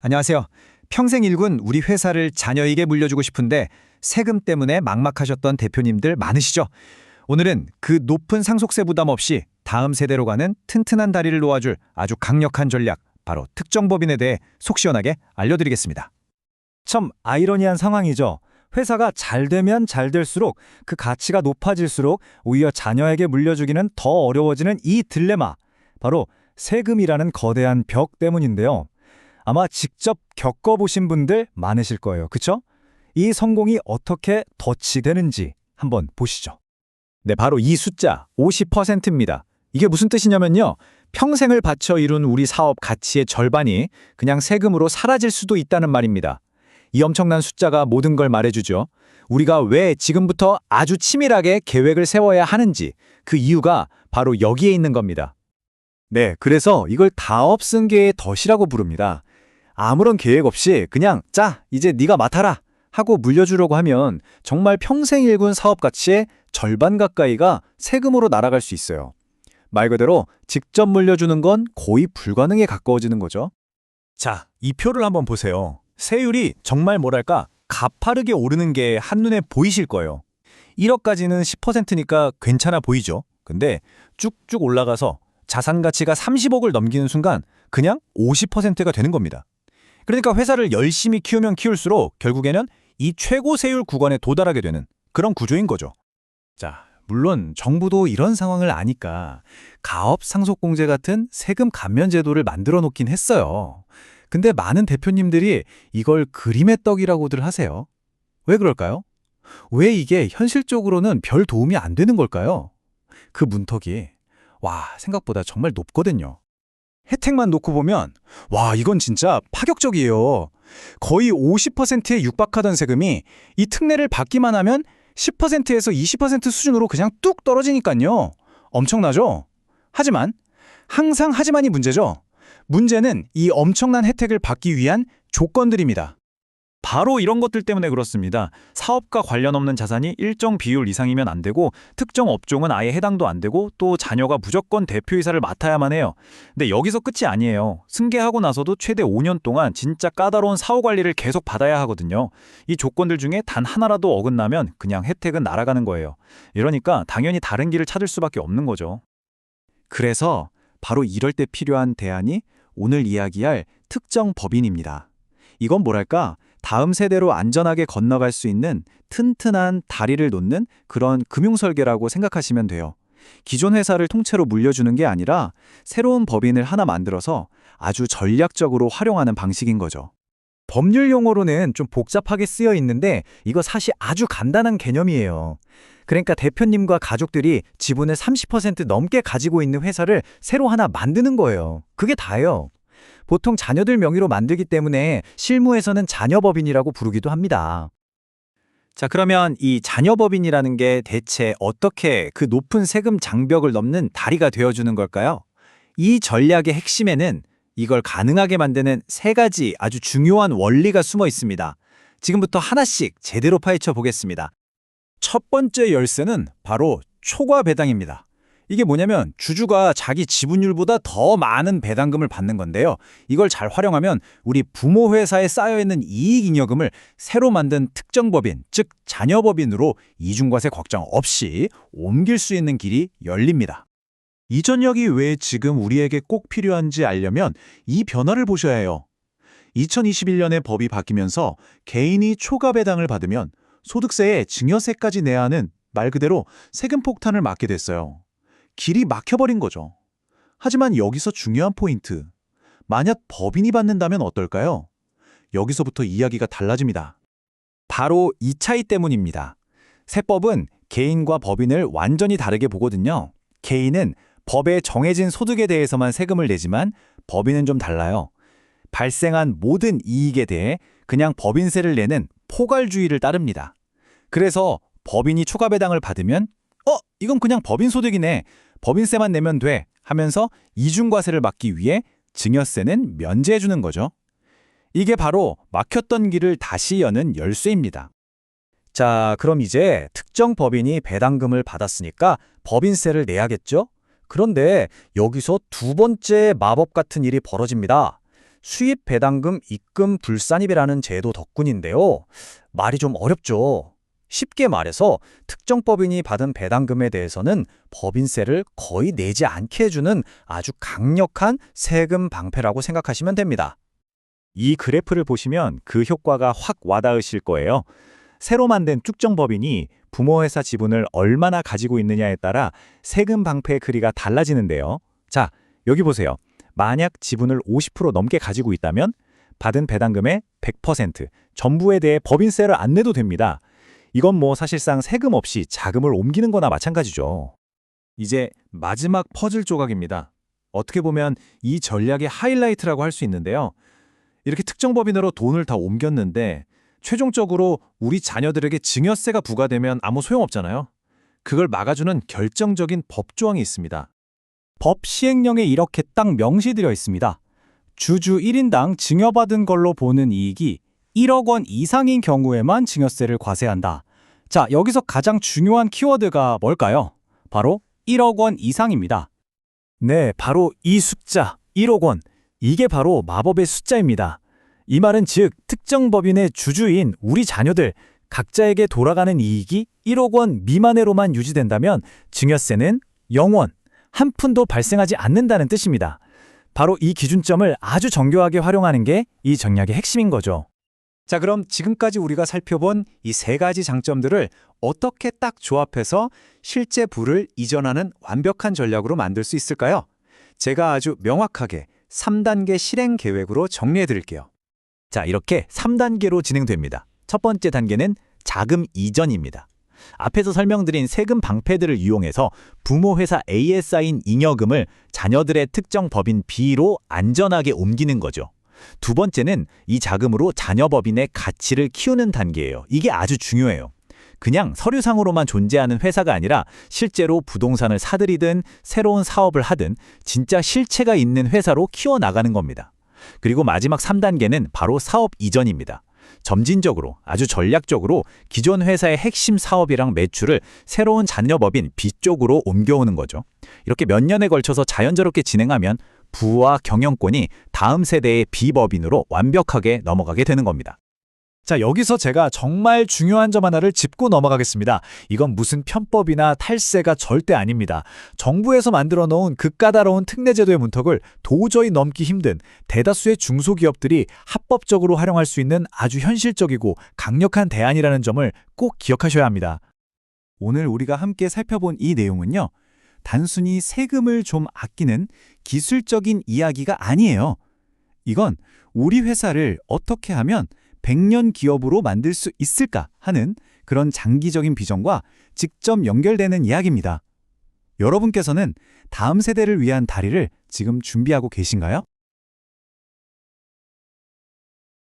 안녕하세요. 평생 일군 우리 회사를 자녀에게 물려주고 싶은데 세금 때문에 막막하셨던 대표님들 많으시죠? 오늘은 그 높은 상속세 부담 없이 다음 세대로 가는 튼튼한 다리를 놓아줄 아주 강력한 전략, 바로 특정법인에 대해 속 시원하게 알려드리겠습니다. 참 아이러니한 상황이죠. 회사가 잘 되면 잘 될수록 그 가치가 높아질수록 오히려 자녀에게 물려주기는 더 어려워지는 이 딜레마. 바로 세금이라는 거대한 벽 때문인데요. 아마 직접 겪어보신 분들 많으실 거예요. 그쵸? 이 성공이 어떻게 덫이 되는지 한번 보시죠. 네, 바로 이 숫자 50%입니다. 이게 무슨 뜻이냐면요. 평생을 바쳐 이룬 우리 사업 가치의 절반이 그냥 세금으로 사라질 수도 있다는 말입니다. 이 엄청난 숫자가 모든 걸 말해주죠. 우리가 왜 지금부터 아주 치밀하게 계획을 세워야 하는지 그 이유가 바로 여기에 있는 겁니다. 네, 그래서 이걸 다업승계의 덫이라고 부릅니다. 아무런 계획 없이 그냥 자, 이제 네가 맡아라 하고 물려주려고 하면 정말 평생 일군 사업 가치의 절반 가까이가 세금으로 날아갈 수 있어요. 말 그대로 직접 물려주는 건 거의 불가능에 가까워지는 거죠. 자, 이 표를 한번 보세요. 세율이 정말 뭐랄까 가파르게 오르는 게 한눈에 보이실 거예요. 1억까지는 10%니까 괜찮아 보이죠. 근데 쭉쭉 올라가서 자산 가치가 30억을 넘기는 순간 그냥 50%가 되는 겁니다. 그러니까 회사를 열심히 키우면 키울수록 결국에는 이 최고 세율 구간에 도달하게 되는 그런 구조인 거죠. 자, 물론 정부도 이런 상황을 아니까 가업 상속공제 같은 세금 감면 제도를 만들어 놓긴 했어요. 근데 많은 대표님들이 이걸 그림의 떡이라고들 하세요. 왜 그럴까요? 왜 이게 현실적으로는 별 도움이 안 되는 걸까요? 그 문턱이 와 생각보다 정말 높거든요. 혜택만 놓고 보면 와 이건 진짜 파격적이에요. 거의 50%에 육박하던 세금이 이 특례를 받기만 하면 10%에서 20% 수준으로 그냥 뚝 떨어지니까요. 엄청나죠? 하지만 항상 하지만이 문제죠. 문제는 이 엄청난 혜택을 받기 위한 조건들입니다. 바로 이런 것들 때문에 그렇습니다. 사업과 관련 없는 자산이 일정 비율 이상이면 안 되고 특정 업종은 아예 해당도 안 되고 또 자녀가 무조건 대표이사를 맡아야만 해요. 근데 여기서 끝이 아니에요. 승계하고 나서도 최대 5년 동안 진짜 까다로운 사후 관리를 계속 받아야 하거든요. 이 조건들 중에 단 하나라도 어긋나면 그냥 혜택은 날아가는 거예요. 이러니까 당연히 다른 길을 찾을 수밖에 없는 거죠. 그래서 바로 이럴 때 필요한 대안이 오늘 이야기할 특정 법인입니다. 이건 뭐랄까 다음 세대로 안전하게 건너갈 수 있는 튼튼한 다리를 놓는 그런 금융 설계라고 생각하시면 돼요. 기존 회사를 통째로 물려주는 게 아니라 새로운 법인을 하나 만들어서 아주 전략적으로 활용하는 방식인 거죠. 법률 용어로는 좀 복잡하게 쓰여 있는데 이거 사실 아주 간단한 개념이에요. 그러니까 대표님과 가족들이 지분을 30% 넘게 가지고 있는 회사를 새로 하나 만드는 거예요. 그게 다예요. 보통 자녀들 명의로 만들기 때문에 실무에서는 자녀법인이라고 부르기도 합니다. 자, 그러면 이 자녀법인이라는 게 대체 어떻게 그 높은 세금 장벽을 넘는 다리가 되어주는 걸까요? 이 전략의 핵심에는 이걸 가능하게 만드는 세 가지 아주 중요한 원리가 숨어 있습니다. 지금부터 하나씩 제대로 파헤쳐 보겠습니다. 첫 번째 열쇠는 바로 초과 배당입니다. 이게 뭐냐면 주주가 자기 지분율보다 더 많은 배당금을 받는 건데요. 이걸 잘 활용하면 우리 부모 회사에 쌓여 있는 이익 잉여금을 새로 만든 특정 법인, 즉 자녀 법인으로 이중과세 걱정 없이 옮길 수 있는 길이 열립니다. 이 전략이 왜 지금 우리에게 꼭 필요한지 알려면 이 변화를 보셔야 해요. 2021년에 법이 바뀌면서 개인이 초과 배당을 받으면 소득세에 증여세까지 내야 하는 말 그대로 세금 폭탄을 맞게 됐어요. 길이 막혀버린 거죠. 하지만 여기서 중요한 포인트. 만약 법인이 받는다면 어떨까요? 여기서부터 이야기가 달라집니다. 바로 이 차이 때문입니다. 세법은 개인과 법인을 완전히 다르게 보거든요. 개인은 법에 정해진 소득에 대해서만 세금을 내지만 법인은 좀 달라요. 발생한 모든 이익에 대해 그냥 법인세를 내는 포괄주의를 따릅니다. 그래서 법인이 초과배당을 받으면 어? 이건 그냥 법인 소득이네. 법인세만 내면 돼 하면서 이중과세를 막기 위해 증여세는 면제해 주는 거죠. 이게 바로 막혔던 길을 다시 여는 열쇠입니다. 자, 그럼 이제 특정 법인이 배당금을 받았으니까 법인세를 내야겠죠? 그런데 여기서 두 번째 마법 같은 일이 벌어집니다. 수입 배당금 입금 불산입이라는 제도 덕분인데요. 말이 좀 어렵죠. 쉽게 말해서 특정 법인이 받은 배당금에 대해서는 법인세를 거의 내지 않게 해주는 아주 강력한 세금 방패라고 생각하시면 됩니다. 이 그래프를 보시면 그 효과가 확 와닿으실 거예요. 새로 만든 특정 법인이 부모 회사 지분을 얼마나 가지고 있느냐에 따라 세금 방패의 크기가 달라지는데요. 자, 여기 보세요. 만약 지분을 50% 넘게 가지고 있다면 받은 배당금의 100% 전부에 대해 법인세를 안 내도 됩니다. 이건 뭐 사실상 세금 없이 자금을 옮기는 거나 마찬가지죠. 이제 마지막 퍼즐 조각입니다. 어떻게 보면 이 전략의 하이라이트라고 할 수 있는데요. 이렇게 특정 법인으로 돈을 다 옮겼는데 최종적으로 우리 자녀들에게 증여세가 부과되면 아무 소용없잖아요. 그걸 막아주는 결정적인 법조항이 있습니다. 법 시행령에 이렇게 딱 명시되어 있습니다. 주주 1인당 증여받은 걸로 보는 이익이 1억 원 이상인 경우에만 증여세를 과세한다. 자, 여기서 가장 중요한 키워드가 뭘까요? 바로 1억 원 이상입니다. 네, 바로 이 숫자, 1억 원. 이게 바로 마법의 숫자입니다. 이 말은 즉, 특정 법인의 주주인 우리 자녀들, 각자에게 돌아가는 이익이 1억 원 미만으로만 유지된다면 증여세는 0원, 한 푼도 발생하지 않는다는 뜻입니다. 바로 이 기준점을 아주 정교하게 활용하는 게이 전략의 핵심인 거죠. 자, 그럼 지금까지 우리가 살펴본 이 세 가지 장점들을 어떻게 딱 조합해서 실제 부를 이전하는 완벽한 전략으로 만들 수 있을까요? 제가 아주 명확하게 3단계 실행 계획으로 정리해 드릴게요. 자, 이렇게 3단계로 진행됩니다. 첫 번째 단계는 자금 이전입니다. 앞에서 설명드린 세금 방패들을 이용해서 부모 회사 A에 쌓인 잉여금을 자녀들의 특정 법인 B로 안전하게 옮기는 거죠. 두 번째는 이 자금으로 자녀 법인의 가치를 키우는 단계예요. 이게 아주 중요해요. 그냥 서류상으로만 존재하는 회사가 아니라 실제로 부동산을 사들이든 새로운 사업을 하든 진짜 실체가 있는 회사로 키워나가는 겁니다. 그리고 마지막 3단계는 바로 사업 이전입니다. 점진적으로 아주 전략적으로 기존 회사의 핵심 사업이랑 매출을 새로운 자녀법인 B 쪽으로 옮겨오는 거죠. 이렇게 몇 년에 걸쳐서 자연스럽게 진행하면 부와 경영권이 다음 세대의 B법인으로 완벽하게 넘어가게 되는 겁니다. 자, 여기서 제가 정말 중요한 점 하나를 짚고 넘어가겠습니다. 이건 무슨 편법이나 탈세가 절대 아닙니다. 정부에서 만들어 놓은 그 까다로운 특례제도의 문턱을 도저히 넘기 힘든 대다수의 중소기업들이 합법적으로 활용할 수 있는 아주 현실적이고 강력한 대안이라는 점을 꼭 기억하셔야 합니다. 오늘 우리가 함께 살펴본 이 내용은요. 단순히 세금을 좀 아끼는 기술적인 이야기가 아니에요. 이건 우리 회사를 어떻게 하면 100년 기업으로 만들 수 있을까 하는 그런 장기적인 비전과 직접 연결되는 이야기입니다. 여러분께서는 다음 세대를 위한 다리를 지금 준비하고 계신가요?